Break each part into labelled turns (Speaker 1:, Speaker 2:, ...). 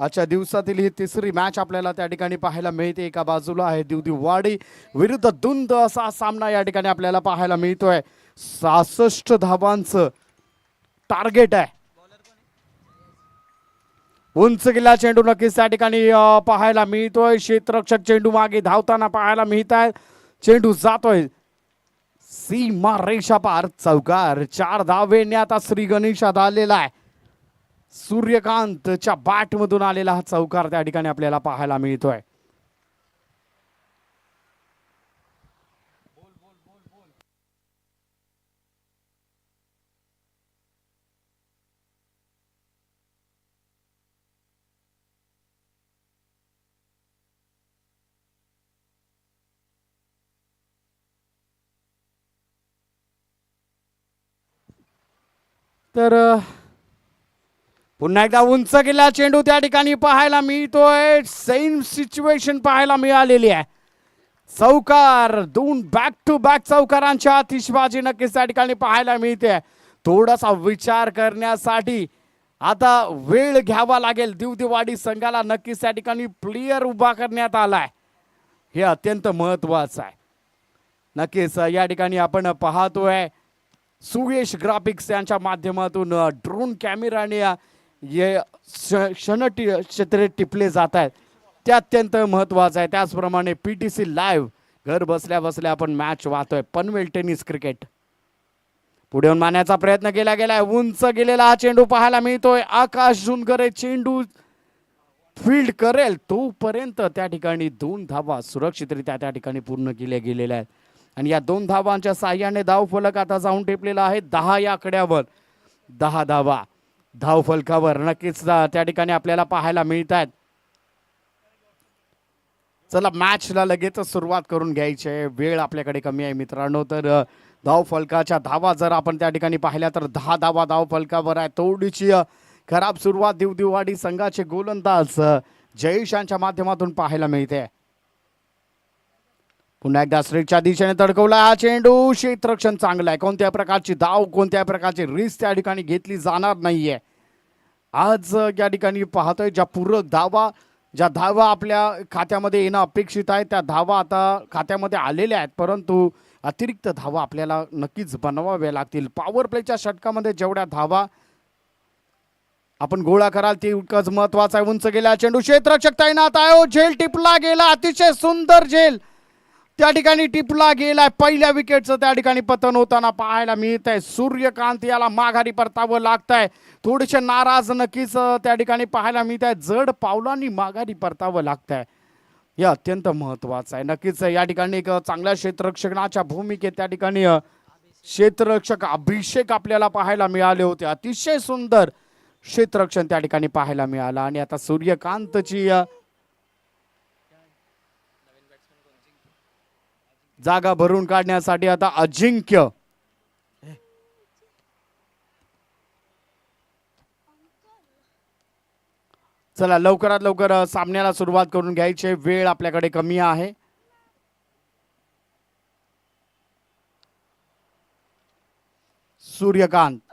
Speaker 1: आजच्या दिवसातील ही तिसरी मॅच आपल्याला त्या ठिकाणी पाहायला मिळते. एका बाजूला आहे दिवदिवाडी विरुद्ध दुंद असा सामना या ठिकाणी आपल्याला पाहायला मिळतोय. सहासष्ट धावांचं टार्गेट आहे. उंच किल्ला चेंडू नक्कीच त्या ठिकाणी पाहायला मिळतोय. क्षेत्ररक्षक चेंडू मागे धावताना पाहायला मिळत आहे चेंडू जातोय. सीमा रेषा पार चौकार. चार धावेने आता श्री गणेश आलेला आहे. सूर्यकांतच्या बॅटमधून आलेला हा चौकार त्या ठिकाणी आपल्याला पाहायला मिळतोय. तर पुन्हा एकदा उंच गेला चेंडू त्या ठिकाणी पाहायला मिळतोय. सेम सिच्युएशन पाहायला मिळालेली आहे. चौकार दोन बॅक टू बॅक चौकारांच्या आतिषबाजी नक्कीच त्या ठिकाणी पाहायला मिळते. थोडासा विचार करण्यासाठी आता वेळ घ्यावा लागेल. दिवदिवाडी संघाला नक्कीच त्या ठिकाणी प्लेयर उभा करण्यात आलाय. हे अत्यंत महत्वाचं आहे. नक्कीच या ठिकाणी आपण पाहतोय. सुयश ग्राफिक्स यांच्या माध्यमातून ड्रोन कॅमेराने ये श- क्षण टि क्षेत्रे टिपले जात आहेत ते अत्यंत महत्त्वाचं आहे. त्याचप्रमाणे पी टी सी लाईव्ह घर बसल्या बसल्या आपण मॅच वाहतोय. पनवेल टेनिस क्रिकेट पुढे येऊन मारण्याचा प्रयत्न केला गेलाय. उंच गेलेला हा चेंडू पाहायला मिळतोय. आकाश जुनकरे चेंडू फील्ड करेल. तोपर्यंत त्या ठिकाणी दोन धावा सुरक्षितरित्या त्या ठिकाणी पूर्ण केल्या गेलेल्या आहेत. आणि या दोन धावांच्या साह्याने धाव फलक आता जाऊन टेपलेला आहे. दहा या आकड्यावर. दहा धावा. धावफलकावर नक्कीच त्या ठिकाणी आपल्याला पाहायला मिळत आहेत चला मॅचला लगेचच सुरुवात करून घ्यायची आहे. वेळ आपल्याकडे कमी आहे मित्रांनो तर धावफलकाच्या धावा जर आपण त्या ठिकाणी पाहिल्या तर दहा धावा धावफलकावर आहे. थोडीशी खराब सुरुवात दिवदिवाडी संघाचे गोलंदाज जयेशांच्या माध्यमातून पाहायला मिळते. पुन्हा एकदा स्ट्रेटच्या दिशेने तडकवला. हा चेंडू क्षेत्रक्षण चांगलं आहे कोणत्या प्रकारची धाव कोणत्या प्रकारची रिस्क त्या ठिकाणी घेतली जाणार नाहीये. आज या ठिकाणी पाहतोय ज्या पूरक धावा ज्या धावा आपल्या खात्यामध्ये येणं अपेक्षित आहे त्या धावा आता खात्यामध्ये आलेल्या आहेत. परंतु अतिरिक्त धावा आपल्याला नक्कीच बनवाव्या लागतील. पॉवर प्लेच्या षटकामध्ये जेवढ्या धावा आपण गोळा कराल ते इतकंच महत्वाचं आहे. उंच गेला चेंडू क्षेत्रक्षक तैनात आहे. ओ, झेल टिपला गेला. अतिशय सुंदर झेल. त्या ठिकाणी टिपला गेलाय. पहिल्या विकेटचं त्या ठिकाणी पतन होताना पाहायला मिळत आहे सूर्यकांत याला माघारी परतावं लागत आहे थोडेसे नाराज नक्कीच त्या ठिकाणी पाहायला मिळत आहे जड पावलांनी माघारी परतावं लागत आहे हे अत्यंत महत्वाचं आहे. नक्कीच या ठिकाणी एक चांगल्या क्षेत्ररक्षणाच्या भूमिकेत त्या ठिकाणी क्षेत्ररक्षक अभिषेक आपल्याला पाहायला मिळाले होते. अतिशय सुंदर क्षेत्ररक्षण त्या ठिकाणी पाहायला मिळालं. आणि आता सूर्यकांतची जागा भरून काढण्यासाठी आता अजिंक्य. चला लवकरात लवकर सामन्याला सुरुवात करून घ्यायची वेळ आपल्याकडे कमी आहे. सूर्यकांत.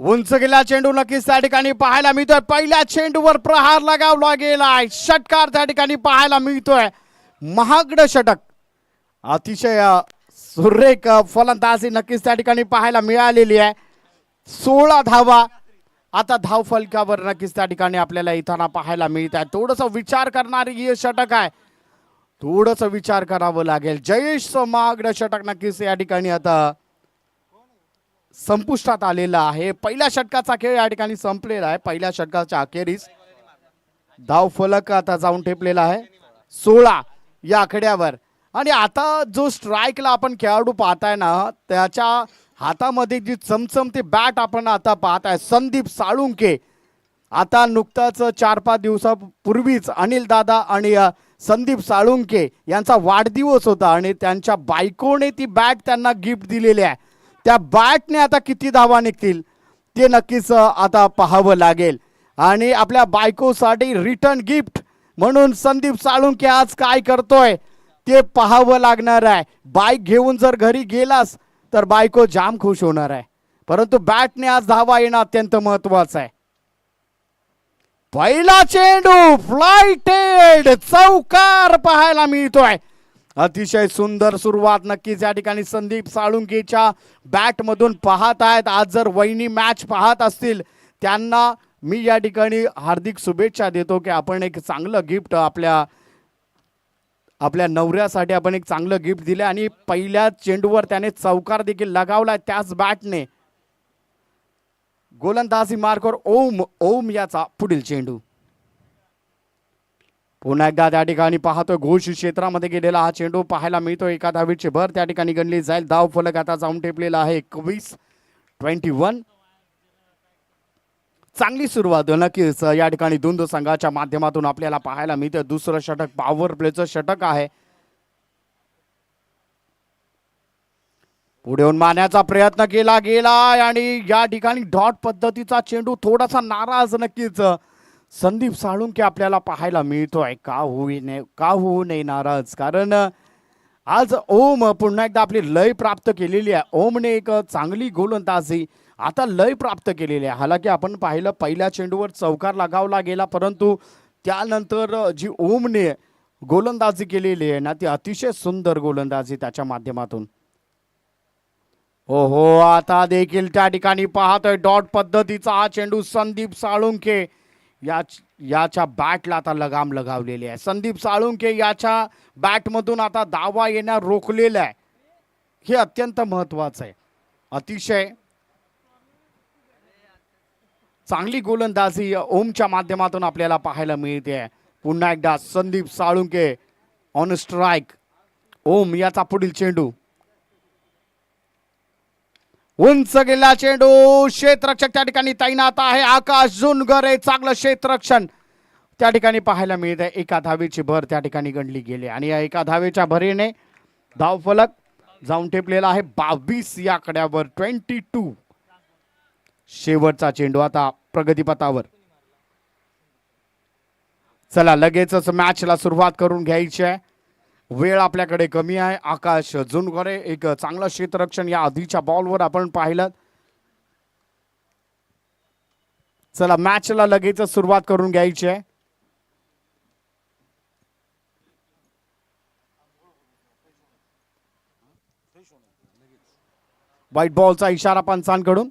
Speaker 1: उंच गेला चेंडू नक्कीच त्या ठिकाणी पाहायला मिळतोय. पहिल्या चेंडूवर प्रहार लगावला गेलाय. षटकार त्या ठिकाणी पाहायला मिळतोय. महागड षटक. अतिशय सुरेख फलंदाजी नक्कीच त्या ठिकाणी पाहायला मिळालेली आहे. सोळा धावा. आता धाव फलकावर नक्कीच त्या ठिकाणी आपल्याला इथाना पाहायला मिळत आहे. थोडस विचार करणारी हे षटक आहे. थोडस विचार करावं लागेल. जयेश महागड षटक नक्कीच या ठिकाणी आता संपुष्टात आलेला आहे. पहिल्या षटकाचा खेळ या ठिकाणी संपलेला आहे. पहिल्या षटकाच्या अखेरीस धाव फलक आता जाऊन ठेपलेला आहे. सोळा या आकड्यावर आणि आता जो स्ट्राईकला आपण खेळाडू पाहताय ना त्याच्या हातामध्ये जी चमचमती बॅट आपण आता पाहताय संदीप साळुंके. आता नुकताच चार पाच दिवसापूर्वीच अनिल दादा आणि संदीप साळुंके यांचा वाढदिवस होता आणि त्यांच्या बायकोने ती बॅट त्यांना गिफ्ट दिलेली आहे. त्या बॅटने आता किती धावा निघतील ते नक्कीच आता पाहावं लागेल. आणि आपल्या बायकोसाठी रिटर्न गिफ्ट म्हणून संदीप साळुंके आज काय करतोय ते पाहावं लागणार आहे. बाईक घेऊन जर घरी गेलास तर बायको जाम खुश होणार आहे. परंतु बॅटने आज धावा येणं अत्यंत महत्वाचं आहे. पहिला चेंडू फ्लायटेड चौकार पाहायला मिळतोय. अतिशय सुंदर सुरुवात नक्कीच या ठिकाणी संदीप साळुंकेच्या बॅटमधून पाहत आहेत. आज जर वहिनी मॅच पाहत असतील त्यांना मी या ठिकाणी हार्दिक शुभेच्छा देतो की आपण एक चांगलं गिफ्ट आपल्या आपल्या नवऱ्यासाठी आपण एक चांगलं गिफ्ट दिलं आणि पहिल्या चेंडूवर त्याने चौकार देखील लगावलाय त्याच बॅटने गोलंदाजी मार्कवर ओम ओम याचा पुढील चेंडू. पुन्हा एकदा त्या ठिकाणी पाहतोय घोष क्षेत्रामध्ये गेलेला हा चेंडू पाहायला मिळतो एका धावीची भर त्या ठिकाणी गणली जाईल. धाव फलक आता जाऊन टेपलेला आहे. एकवीस ट्वेंटी वन. चांगली सुरुवात. नक्कीच या ठिकाणी धुंद संघाच्या माध्यमातून आपल्याला पाहायला मिळतं दुसरं षटक पॉवर प्लेचं षटक आहे. पुढे येऊन मारण्याचा प्रयत्न केला गेला आणि या ठिकाणी डॉट पद्धतीचा चेंडू थोडासा नाराज नक्कीच. संदीप साळुंके आपल्याला पाहायला मिळतोय. का होई नये का होऊ नये नाराज? कारण आज ओम पुन्हा एकदा आपली लय प्राप्त केलेली आहे. ओमने एक चांगली गोलंदाजी आता लय प्राप्त केलेली आहे. हालाकी आपण पाहिलं पहिल्या चेंडूवर चौकार लगावला गेला परंतु त्यानंतर जी ओमने गोलंदाजी केलेली आहे ना ती अतिशय सुंदर गोलंदाजी त्याच्या माध्यमातून. हो हो आता देखील त्या ठिकाणी पाहतोय डॉट पद्धतीचा हा चेंडू संदीप साळुंके. याच याच्या बॅटला आता लगाम लगावलेली आहे. संदीप साळुंके याच्या बॅटमधून आता दावा येण्यास रोखलेला आहे. हे अत्यंत महत्वाचं आहे. अतिशय चांगली गोलंदाजी ओमच्या माध्यमातून आपल्याला पाहायला मिळते पुन्हा एकदा संदीप साळुंके ऑन स्ट्राईक ओम याचा पुढील चेंडू. उंच गेला चेंडू. क्षेत्रक्षक त्या ठिकाणी तैनात आहे. आकाश जुनगरे चांगलं क्षेत्ररक्षण. त्या ठिकाणी पाहायला मिळत. आहे एका धावेची भर त्या ठिकाणी गणली गेली. आणि या एका धावेच्या भरीने धावफलक जाऊन ठेपलेला आहे. बावीस या कड्यावर. Twenty two. शेवटचा चेंडू आता प्रगतीपथावर. चला लगेचच मॅचला सुरुवात करून घ्यायची आहे. वेळ आपल्याकडे कमी आहे. आकाश जुनगरे एक चांगलं क्षेत्ररक्षण या आधीच्या बॉलवर आपण पाहिलं. चला मॅचला लगेच सुरुवात करून घ्यायची आहे. व्हाईट बॉलचा इशारा पंचांकडून.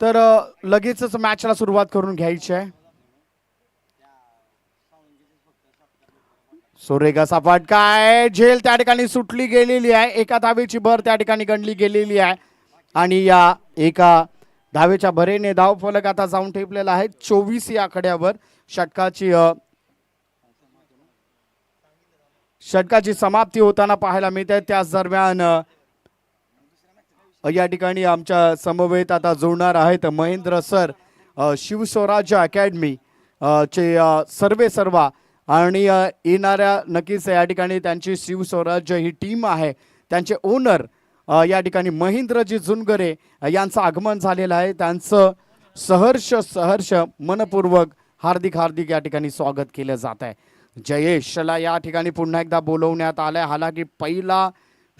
Speaker 1: तर लगेचच मॅचला सुरुवात करून घ्यायची आहे. सोरेगा सपाट काय? झेल त्या ठिकाणी सुटली गेलेली आहे. एका धावेची भर त्या ठिकाणी गणली गेलेली आहे. आणि या एका धावेच्या भरेने धाव फलक आता जाऊन ठेपलेला आहे. चोवीस या आकड्यावर षटकाची षटकाची समाप्ती होताना पाहायला मिळते त्याच दरम्यान या ठिकाणी आमच्या समवेत आता जोडणार आहेत महेंद्र सर शिवस्वराज्य अकॅडमी चे सर्वे सर्वा. आणि येणाऱ्या नक्कीच या ठिकाणी त्यांची शिवस्वराज्य ही टीम आहे. त्यांचे ओनर या ठिकाणी महेंद्रजी जुनगरे यांचं आगमन झालेलं आहे. त्यांचं सहर्ष सहर्ष मनपूर्वक हार्दिक हार्दिक या ठिकाणी स्वागत केलं जात आहे. जयेशला या ठिकाणी पुन्हा एकदा बोलवण्यात आलंय. हालाकी पहिला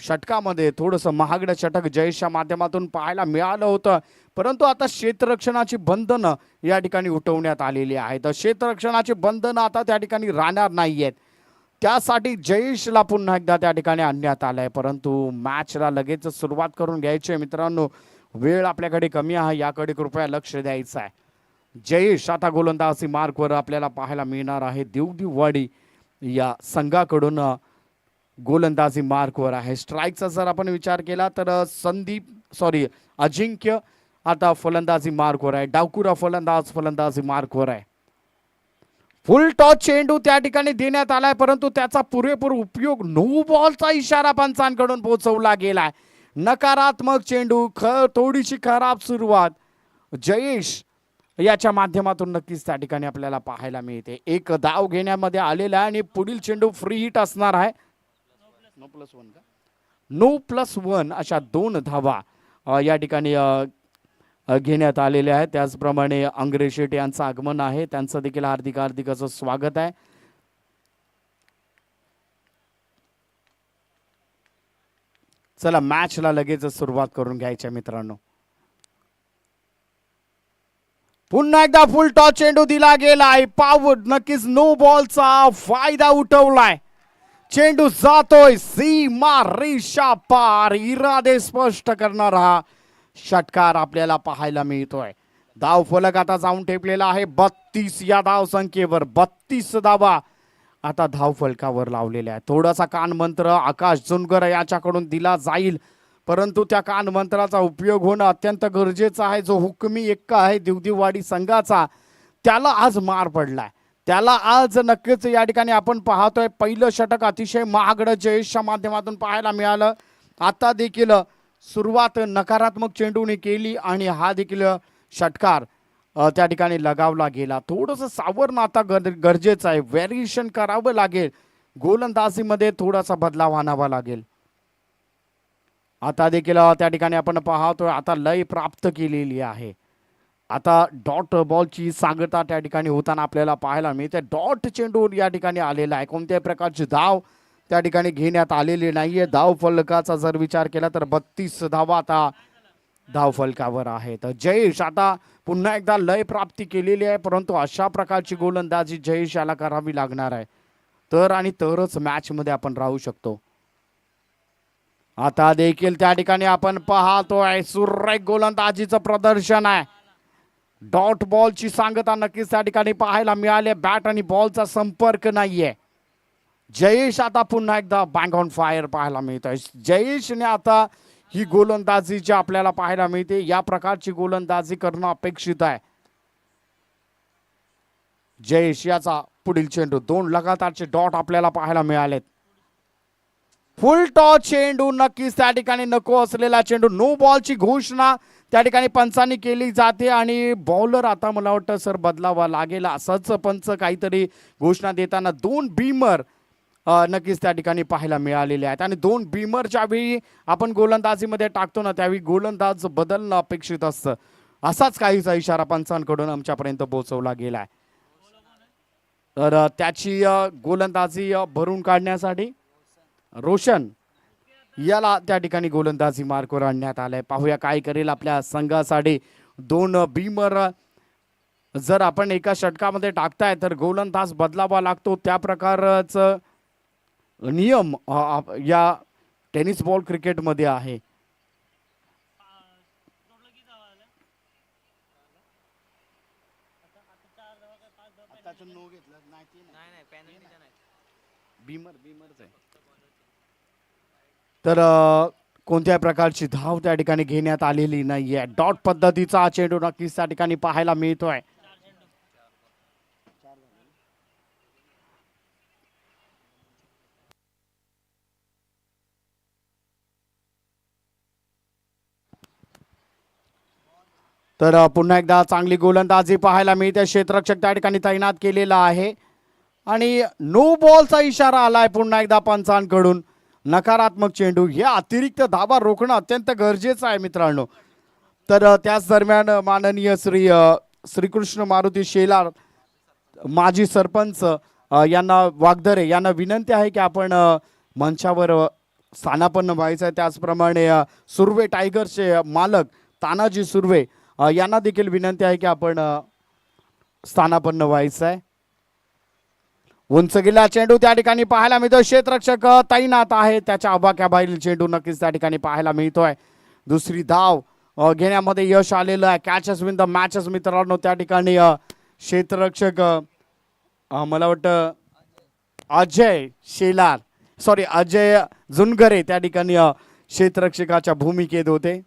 Speaker 1: षटकामध्ये थोडंसं महागडं षटक जयेशच्या माध्यमातून पाहायला मिळालं होतं. परंतु आता क्षेत्ररक्षणाची बंधनं या ठिकाणी उठवण्यात आलेली आहेत. क्षेत्ररक्षणाची बंधनं आता त्या ठिकाणी राहणार नाही आहेत त्यासाठी जयेशला पुन्हा एकदा त्या ठिकाणी आणण्यात आलं आहे परंतु मॅचला लगेच सुरुवात करून घ्यायची आहे मित्रांनो. वेळ आपल्याकडे कमी आहे याकडे कृपया लक्ष द्यायचं आहे. जयेश आता गोलंदाजी मार्कवर आपल्याला पाहायला मिळणार आहे. देवदीवाडी या संघाकडून गोलंदाजी मार्कवर आहे. स्ट्राईकचा जर आपण विचार केला तर संदीप सॉरी अजिंक्य आता फलंदाजी मार्कवर आहे. डावकुरा फलंदाज फलंदाजी मार्कवर आहे. फुल टॉच चेंडू त्या ठिकाणी देण्यात आलाय परंतु त्याचा पुरेपूर उपयोग नो बॉलचा इशारा पंचांकडून पोहोचवला गेलाय. नकारात्मक चेंडू ख थोडीशी खराब सुरुवात. जयेश याच्या माध्यमातून नक्कीच त्या ठिकाणी आपल्याला पाहायला मिळते. एक धाव घेण्यामध्ये आलेला आहे आणि पुढील चेंडू फ्री हिट असणार आहे. नो प्लस वन का? नो प्लस वन अशा दोन धावा या ठिकाणी घेण्यात आलेल्या आहेत. त्याचप्रमाणे अंग्रेज शेट यांचं आगमन आहे. त्यांचं देखील हार्दिक हार्दिक असं स्वागत आहे. चला मॅचला लगेच सुरुवात करून घ्यायच्या मित्रांनो. पुन्हा एकदा फुल टॉच चेंडू दिला गेलाय. पाव नक्कीच नो बॉलचा फायदा उठवलाय. चेंडू जातोय. सीमा रेषा पार. इरादे स्पष्ट करणारा षटकार आपल्याला पाहायला मिळतोय. धाव फलक आता जाऊन ठेपलेला आहे. बत्तीस या धाव संख्येवर. बत्तीस धावा आता धाव फलकावर लावलेल्या आहे थोडासा कानमंत्र आकाश जुनकर याच्याकडून दिला जाईल. परंतु त्या कानमंत्राचा उपयोग होणं अत्यंत गरजेचं आहे. जो हुकमी एक्का आहे दिवदिववाडी संघाचा त्याला आज मार पडलाय. त्याला आज नक्कीच या ठिकाणी आपण पाहतोय. पहिलं षटक अतिशय महागडं जयेशच्या माध्यमातून पाहायला मिळालं. आता देखील सुरुवात नकारात्मक चेंडूने केली आणि हा देखील षटकार त्या ठिकाणी लगावला गेला. थोडंसं सावरणं आता गर गरजेचं आहे. व्हॅरिएशन करावं लागेल. गोलंदाजीमध्ये थोडासा बदलाव आणावा लागेल. आता देखील त्या ठिकाणी आपण पाहतोय. आता लय प्राप्त केलेली आहे. आता डॉट बॉलची सांगता त्या ठिकाणी होताना आपल्याला पाहायला मिळते. डॉट चेंडू या ठिकाणी आलेला आहे. कोणत्याही प्रकारची धाव त्या ठिकाणी घेण्यात आलेली नाहीये. धाव फलकाचा जर विचार केला तर बत्तीस धावा आता धाव फलकावर आहे. तर जयेश आता पुन्हा एकदा लय प्राप्ती केलेली आहे. परंतु अशा प्रकारची गोलंदाजी जयेश याला करावी लागणार आहे. तर आणि तरच मॅचमध्ये आपण राहू शकतो. आता देखील त्या ठिकाणी आपण पाहतोय. सुरेख गोलंदाजीचं प्रदर्शन आहे. डॉट बॉलची सांगता नक्कीच त्या ठिकाणी पाहायला मिळाले. बॅट आणि बॉलचा संपर्क नाहीये. जयेश आता पुन्हा एकदा बँक ऑन फायर पाहायला मिळतोय. जयेशने आता ही गोलंदाजी जी आपल्याला पाहायला मिळते या प्रकारची गोलंदाजी करणं अपेक्षित आहे. जयेश याचा पुढील चेंडू दोन लगातारचे डॉट आपल्याला पाहायला मिळालेत. फुल टॉस चेंडू नक्कीच त्या ठिकाणी नको असलेला चेंडू. नो बॉलची घोषणा त्या ठिकाणी पंचांनी केली जाते आणि बॉलर आता मला वाटतं सर बदलावा लागेल असंच पंच काहीतरी घोषणा देताना दोन बीमर नक्कीच त्या ठिकाणी पाहायला मिळालेले आहेत. आणि दोन बीमर ज्यावेळी आपण गोलंदाजीमध्ये टाकतो ना त्यावेळी गोलंदाज बदलणं अपेक्षित असतं. असाच काहीचा इशारा पंचांकडून आमच्यापर्यंत पोहोचवला गेलाय. तर त्याची गोलंदाजी भरून काढण्यासाठी रोशन याला त्या ठिकाणी गोलंदाजी मार्कवर आणण्यात आलंय. पाहूया काय करेल आपल्या संघासाठी. दोन बीमर जर आपण एका षटकामध्ये टाकताय तर गोलंदाज बदलावा लागतो. त्या प्रकारचं नियम या टेनिस बॉल क्रिकेटमध्ये आहे. बीमर. तर कोणत्याही प्रकारची धाव त्या ठिकाणी घेण्यात आलेली नाहीये. डॉट पद्धतीचा चेंडू नक्कीच त्या ठिकाणी पाहायला मिळतोय. तर पुन्हा एकदा चांगली गोलंदाजी पाहायला मिळते. क्षेत्ररक्षक त्या ठिकाणी तैनात केलेला आहे. आणि नो बॉलचा इशारा आलाय पुन्हा एकदा पंचांकडून. नकारात्मक चेंडू. हे अतिरिक्त धाबा रोखणं अत्यंत गरजेचं आहे मित्रांनो. तर त्याच दरम्यान माननीय श्री श्रीकृष्ण मारुती शेलार माजी सरपंच यांना वागदरे यांना विनंती आहे की आपण मंचावर स्थानापन्न व्हायचं आहे. त्याचप्रमाणे सुर्वे टायगर्सचे मालक तानाजी सुर्वे यांना देखील विनंती आहे की आपण स्थानापन्न व्हायचं आहे. उंच गेला चेंडू त्या ठिकाणी पाहायला मिळतोय. क्षेत्ररक्षक तैनात आहे त्याच्या अबाक्याबाहेरील चेंडू नक्कीच त्या ठिकाणी पाहायला मिळतोय. दुसरी धाव घेण्यामध्ये यश आलेलं आहे. कॅचेस विन द मॅचेस मित्रांनो त्या ठिकाणी क्षेत्ररक्षक मला वाटतं अजय शेलार सॉरी अजय जुनगरे त्या ठिकाणी क्षेत्ररक्षकाच्या भूमिकेत होते.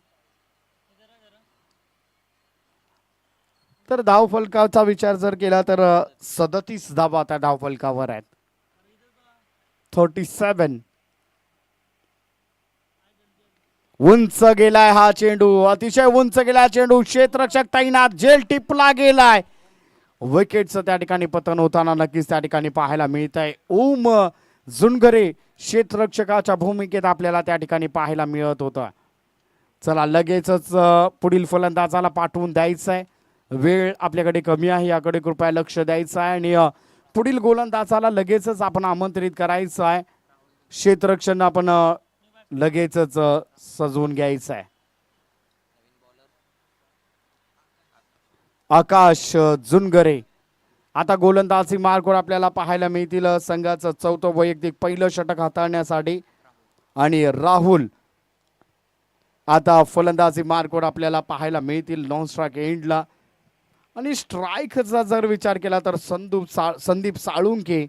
Speaker 1: तर धावफलकाचा विचार जर केला तर सदतीस धावा आता धावफलकावर आहेत. थर्टी सेवन उंच गेलाय हा चेंडू. अतिशय उंच गेलाय चेंडू. क्षेत्रक्षक तैनात. जेल टिपला गेलाय. विकेटचं त्या ठिकाणी पतन होताना नक्कीच त्या ठिकाणी पाहायला मिळत आहे ओम झुनगरे क्षेत्ररक्षकाच्या भूमिकेत आपल्याला त्या ठिकाणी पाहायला मिळत होतं. चला लगेचच पुढील फलंदाजाला पाठवून द्यायचं आहे वेळ आपल्याकडे कमी आहे याकडे कृपया लक्ष द्यायचं आहे आणि पुढील गोलंदाजाला लगेचच आपण आमंत्रित करायचं आहे. क्षेत्ररक्षण आपण लगेचच सजवून घ्यायचं आहे. आकाश जुनगरे. आता गोलंदाजी मार्कवर आपल्याला पाहायला मिळतील संघाचं चौथं वैयक्तिक पहिलं षटक हाताळण्यासाठी. आणि राहुल. आता फलंदाजी मार्कवर आपल्याला पाहायला मिळतील नॉन स्ट्राईक एंडला. आणि स्ट्राईकचा जर विचार केला तर संदूप सा संदीप साळुंके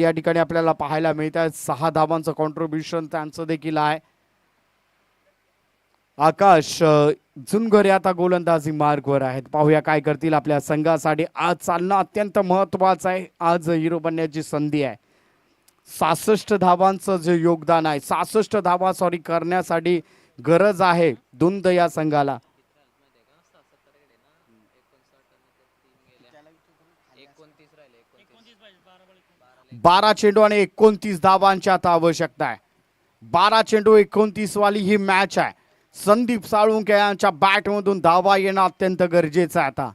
Speaker 1: या ठिकाणी आपल्याला पाहायला मिळत आहे सहा धावांचं कॉन्ट्रीब्युशन त्यांचं देखील आहे. आकाश जुनगर आता गोलंदाजी मार्गवर आहेत. पाहूया काय करतील आपल्या संघासाठी. आज चालणं अत्यंत महत्वाचं आहे. आज हिरो बनण्याची संधी आहे. सहासष्ट धावांचं जे योगदान आहे सहासष्ट धावा सॉरी करण्यासाठी गरज आहे. धुंद या संघाला. बारा चेंडू आणि एकोणतीस धावांची आता आवश्यकता आहे. बारा चेंडू एकोणतीस वाली ही मॅच आहे. संदीप साळुंके यांच्या बॅटमधून धावा येणं अत्यंत गरजेचं आहे आता.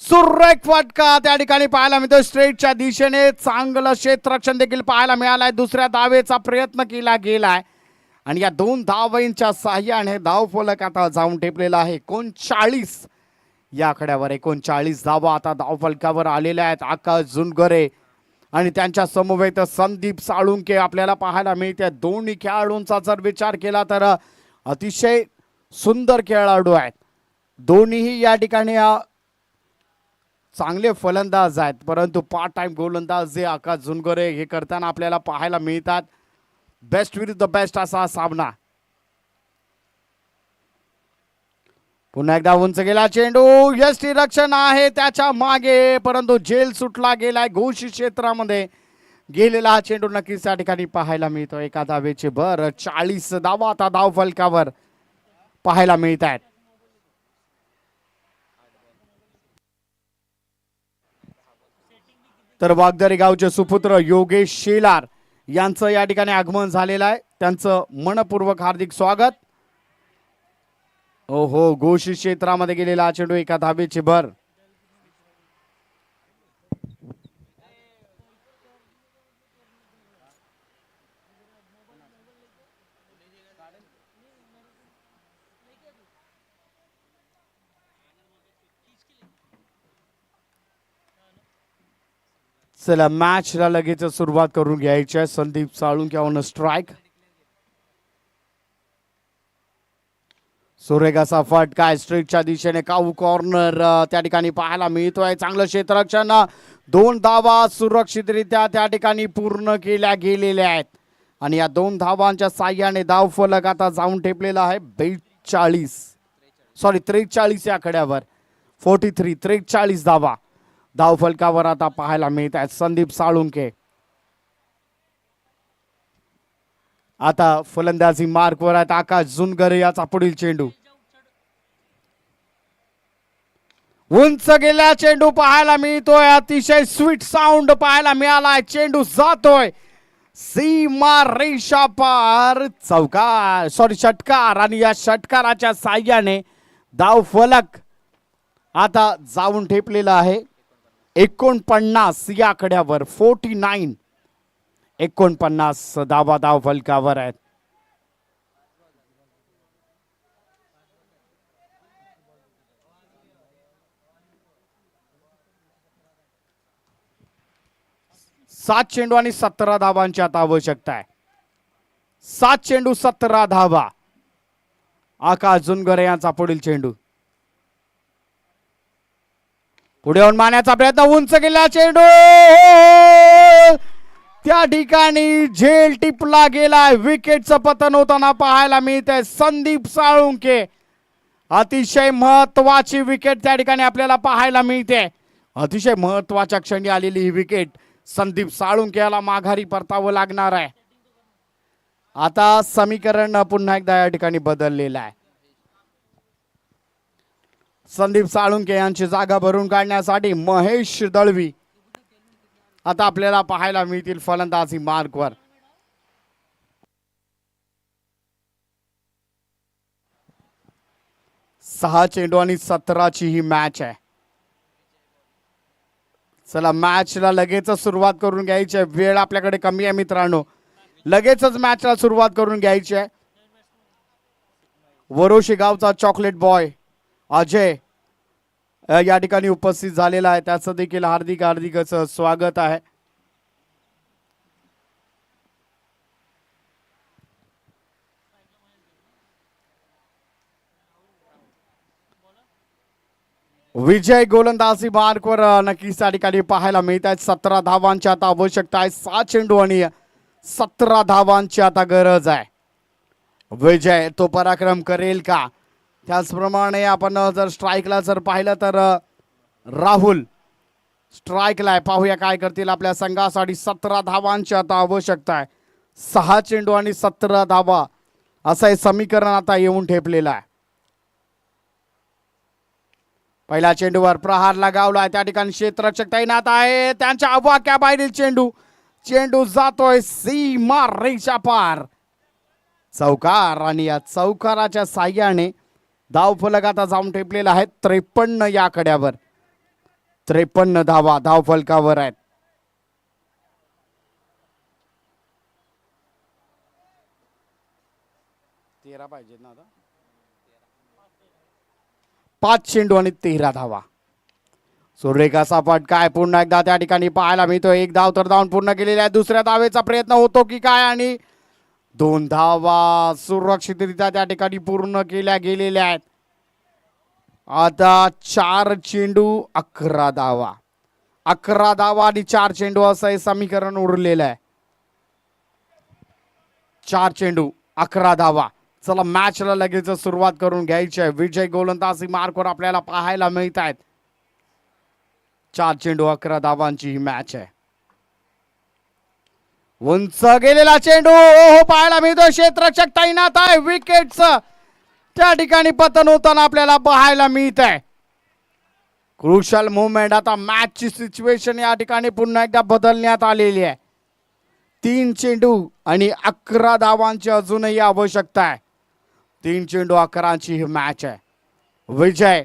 Speaker 1: सुरेख फटका त्या ठिकाणी पाहायला मिळतो स्ट्रेटच्या दिशेने चांगलं क्षेत्ररक्षण देखील पाहायला मिळालंय. दुसऱ्या धावेचा प्रयत्न केला गेलाय. आणि या दोन धावांच्या साह्याने धाव फलक आता जाऊन ठेपलेला आहे. एकोणचाळीस या आकड्यावर एकोणचाळीस धावा आता धावफलकावर आलेल्या आहेत. आकाश जुनगरे आणि त्यांच्या समवेत संदीप साळुंके आपल्याला पाहायला मिळते. दोन्ही खेळाडूंचा जर विचार केला तर अतिशय सुंदर खेळाडू आहेत. दोन्हीही या ठिकाणी चांगले फलंदाज आहेत. परंतु पार्ट टाइम गोलंदाज जे आकाश झुनगरे हे करताना आपल्याला पाहायला मिळतात. बेस्ट विरुद्ध बेस्ट असा सामना. पुन्हा एकदा उंच गेला चेंडू. यष्टी रक्षण आहे त्याच्यामागे. परंतु जेल सुटला गेलाय घोषित क्षेत्रामध्ये. गेलेला हा चेंडू नक्कीच त्या ठिकाणी पाहायला मिळतो एका धावेचे भर चाळीस धावा आता धाव फलकावर पाहायला मिळत आहेत तर वागदरी गावचे सुपुत्र योगेश शेलार यांचं या ठिकाणी आगमन झालेलं आहे. त्यांचं मनपूर्वक हार्दिक स्वागत. हो हो घोषित क्षेत्रामध्ये गेलेला हा चेंडू एका धाबेची भर. चला मॅचला लगेच सुरुवात करून घ्यायची आहे. संदीप साळून ऑन स्ट्राईक सुरेगाचा फटका स्ट्रीटच्या दिशेने काऊ कॉर्नर त्या ठिकाणी पाहायला मिळतोय. चांगलं क्षेत्ररक्षण. दोन धावा सुरक्षितरित्या त्या ठिकाणी पूर्ण केल्या गेलेल्या आहेत. आणि या दोन धावांच्या साह्याने धाव फलक आता जाऊन ठेपलेला आहे. बेचाळीस. सॉरी त्रेचाळीस या आकड्यावर फोर्टी थ्री त्रेचाळीस धावा. धाव फलकावर आता पाहायला मिळत आहेत. संदीप साळुंके आता फलंदाजी मार्कवर आहेत. आकाश जुनगरे याचा पुढील चेंडू. उंच गेल्या चेंडू पाहायला मिळतोय. अतिशय स्वीट साऊंड पाहायला मिळालाय. चेंडू जातोय. सीमा रेषा पार चौकार सॉरी षटकार आणि या षटकाराच्या साह्याने धाव फलक आता जाऊन ठेपलेला आहे. एकोणपन्नास या आकड्यावर फोर्टी नाईन एकोणपन्नास धावाधाव फलकावर आहेत. सात चेंडू आणि सतरा धावांची आता आवश्यकता आहे. सात चेंडू सतरा धावा. आकाश जुनगरे यांचा पुढील चेंडू. पुढे येऊन मारण्याचा प्रयत्न उंच गेला चेंडू! त्या ठिकाणी झेल टिपला गेलाय. विकेटचं पतन होताना पाहायला मिळतंय संदीप साळुंके. अतिशय महत्वाची विकेट त्या ठिकाणी आपल्याला पाहायला मिळते. अतिशय महत्त्वाच्या क्षणी आलेली ही विकेट संदीप साळुंके याला माघारी परतावं लागणार आहे. आता समीकरण पुन्हा एकदा या ठिकाणी बदललेलं आहे. संदीप साळुंके यांची जागा भरून काढण्यासाठी महेश दळवी आता आपल्याला पाहायला मिळतील फलंदाजी मार्कवर सहा चेंडू आणि सतराची ही मॅच आहे. चला मॅचला लगेचच सुरुवात करून घ्यायची आहे. वेळ आपल्याकडे कमी आहे मित्रांनो. लगेचच मॅचला सुरुवात करून घ्यायची आहे. वरोशी गावचा चॉकलेट बॉय अजय. या ठिकाणी उपस्थित झालेला आहे. त्याचं देखील हार्दिक हार्दिकच स्वागत आहे. विजय गोलंदाजी मार्कवर नक्कीच त्या ठिकाणी पाहायला मिळत आहेत. सतरा धावांची आता आवश्यकता आहे. सात चेंडू आणि सतरा धावांची आता गरज आहे. विजय तो पराक्रम करेल का? त्याचप्रमाणे आपण जर स्ट्राईकला जर पाहिलं तर राहुल स्ट्राईकला आहे. पाहूया काय करतील आपल्या संघासाठी. सतरा धावांची आता आवश्यकता आहे. सहा चेंडू आणि सतरा धावा. असं हे समीकरण आता येऊन ठेपलेलं आहे. पहिल्या चेंडूवर प्रहार लगावला आहे. त्या ठिकाणी क्षेत्ररक्षक तैनात आहे. त्यांच्या अवाक्या बाहेरील चेंडू. चेंडू जातोय सीमा रेषा पार चौकार आणि या चौकाराच्या साह्याने धावफलक आता जाऊन ठेपलेला आहे त्रेपन्न या कड्यावर. त्रेपन्न धावा धावफलकावर आहेत. तेरा पाहिजे ना आता? पाच चेंडू आणि तेरा धावा. सुरेखा सपाट काय पुन्हा एकदा त्या ठिकाणी पाहायला मिळतो एक धाव तर धावून पूर्ण केलेला आहे. दुसऱ्या धावेचा प्रयत्न होतो की काय आणि दोन धावा सुरक्षितरित्या त्या ठिकाणी पूर्ण केल्या गेलेल्या आहेत. आता चार चेंडू अकरा धावा. अकरा धावा आणि चार चेंडू असं हे समीकरण उरलेलं आहे. चार चेंडू अकरा धावा. चला मॅचला लगेच सुरुवात करून घ्यायची आहे. विजय गोलंदाजी मार्कवर आपल्याला पाहायला मिळत आहेत चार चेंडू अकरा धावांची ही मॅच आहे. उंच गेलेला चेंडू. ओहो पाहायला मिळतो क्षेत्ररक्षक तैनात आहे. विकेटचं त्या ठिकाणी पतन होताना आपल्याला पाहायला मिळत आहे क्रुशल मुवमेंट आता मॅचची सिच्युएशन या ठिकाणी पुन्हा एकदा बदलण्यात आलेली आहे. तीन चेंडू आणि अकरा धावांची अजूनही आवश्यकता आहे. तीन चेंडू अकराची ही मॅच आहे. विजय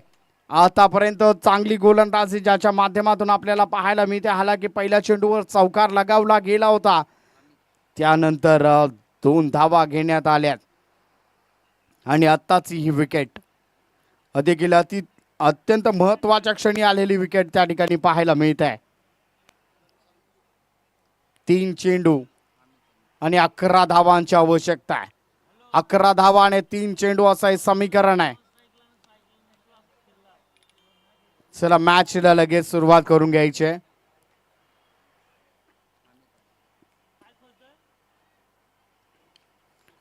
Speaker 1: आतापर्यंत चांगली गोलंदाजी ज्याच्या माध्यमातून आपल्याला पाहायला मिळते. हालाकी पहिल्या चेंडूवर चौकार लगावला गेला होता. त्यानंतर दोन धावा घेण्यात आल्यात. आणि आत्ताच ही विकेट. देखील अति अत्यंत महत्त्वाच्या क्षणी आलेली विकेट त्या ठिकाणी पाहायला मिळत आहे तीन चेंडू आणि अकरा धावांची आवश्यकता आहे. अकरा धावा आणि तीन चेंडू असं हे समीकरण आहे. चला मॅचला लगेच सुरुवात करून घ्यायची आहे.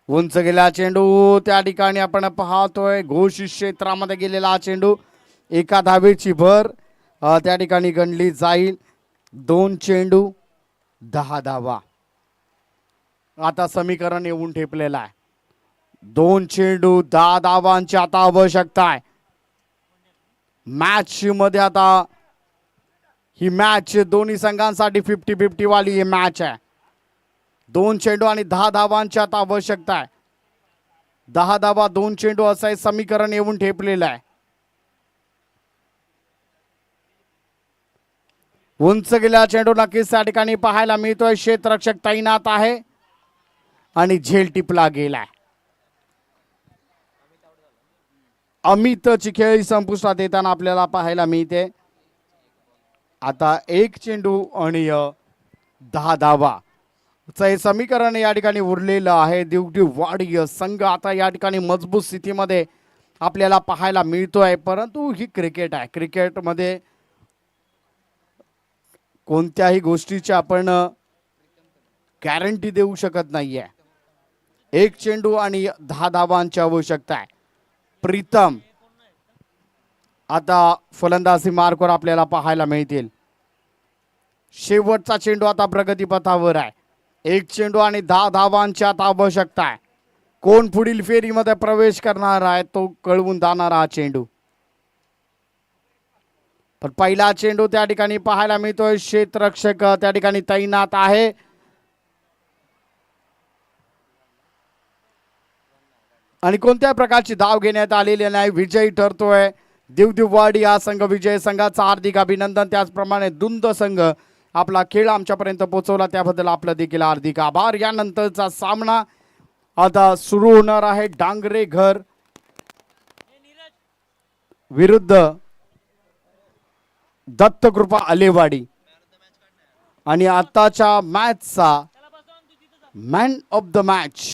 Speaker 1: उंच गेला चेंडू. त्या ठिकाणी आपण पाहतोय घोष क्षेत्रामध्ये गेलेला चेंडू. एका धावेची भर. त्या ठिकाणी गणली जाईल. दोन चेंडू दहा धावा. आता समीकरण येऊन ठेपलेलं आहे. दोन चेंडू दहा धावांची आता आवश्यकता आहे. मॅच मध्ये आता ही मॅच दोन्ही संघांसाठी फिफ्टी फिफ्टी वाली ही मॅच आहे. दोन चेंडू आणि दहा धावांची आता आवश्यकता आहे. दहा धावा दोन चेंडू असं हे समीकरण येऊन ठेपलेलं आहे. उंच गेल्या चेंडू नक्कीच त्या ठिकाणी पाहायला मिळतोय. क्षेत्ररक्षक तैनात आहे आणि झेल टिपला गेलाय. अमितची खेळी संपुष्टात येताना आपल्याला पाहायला मिळते. आता एक चेंडू आणि दहा धावा. हे समीकरण या ठिकाणी उरलेलं आहे. दिवटी वाडी संघ आता या ठिकाणी मजबूत स्थितीमध्ये आपल्याला पाहायला मिळतोय. परंतु ही क्रिकेट आहे. क्रिकेटमध्ये कोणत्याही गोष्टीची आपण गॅरंटी देऊ शकत नाहीये. एक चेंडू आणि दहा धावांची आवश्यकता आहे. प्रीतम आता फलंदाजी मार्कवर आपल्याला पाहायला मिळतील. शेवटचा चेंडू आता प्रगतीपथावर आहे. एक चेंडू आणि दहा धावांची आता आवश्यकता आहे. कोण पुढील फेरीमध्ये प्रवेश करणार आहे तो कळवून जाणारा हा चेंडू. पण पहिला चेंडू त्या ठिकाणी पाहायला मिळतोय क्षेत्ररक्षक त्या ठिकाणी तैनात आहे. आणि कोणत्या प्रकारची धाव घेण्यात आलेली नाही विजयी ठरतोय. दिवदिववाडी हा संघ विजय संघाचा हार्दिक अभिनंदन. त्याचप्रमाणे दुंद संघ आपला खेळ आमच्यापर्यंत पोहोचवला. त्याबद्दल आपलं देखील हार्दिक आभार. यानंतरचा सामना आता सुरू होणार आहे. डांगरे घर विरुद्ध दत्तकृपा आलेवाडी. आणि आताच्या मॅचचा मॅन ऑफ द मॅच